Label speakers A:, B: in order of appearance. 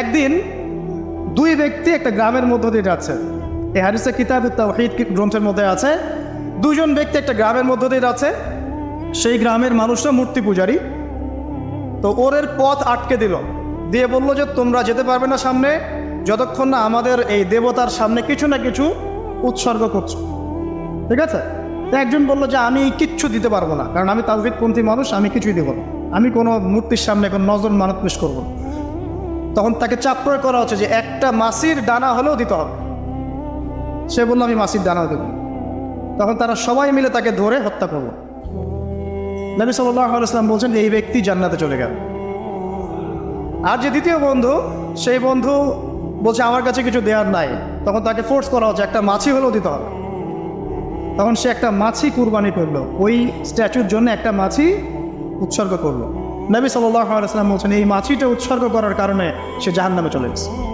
A: একদিন দুই ব্যক্তি একটা গ্রামের মধ্য দিয়ে যাচ্ছে। এই হারিসে কিতাব তাওহীদ গ্রন্থের মধ্যে আছে দুজন ব্যক্তি একটা গ্রামের মধ্য দিয়ে যাচ্ছে, সেই গ্রামের মানুষরা মূর্তি পূজারী। তো ওরের পথ আটকে দিল, দিয়ে বলল যে, তোমরা যেতে পারবে না সামনে, যতক্ষণ না আমাদের এই দেবতার সামনে কিছু না কিছু উৎসর্গ করছ। ঠিক আছে? একজন বলল যে, আমি কিচ্ছু দিতে পারব না, কারণ আমি তাওহিদপন্থী মানুষ, আমি কিছুই দেবো না। আমি কোনো মূর্তির সামনে কোনো নজর মানত পেশ করব না। তখন তাকে চাপ প্রয়োগ করা হচ্ছে যে একটা মাসির ডানা হলেও দিতে হবে। সে বলল, আমি মাসির ডানা দেবো। তখন তারা সবাই মিলে তাকে ধরে হত্যা করল। নবী সাল্লাম বলছেন এই ব্যক্তি জান্নাতে চলে গেল। আর যে দ্বিতীয় বন্ধু, সেই বন্ধু বলছে, আমার কাছে কিছু দেওয়ার নাই। তখন তাকে ফোর্স করা হচ্ছে, একটা মাছি হলেও দিতে হবে। তখন সে একটা মাছি কুরবানি করল। ওই স্ট্যাচুর জন্য একটা মাছি উৎসর্গ করল। নবী সাল্লাম বলছেন এই মাছিটা উৎসর্গ করার কারণে সে জাহান নামে চলে গেছে।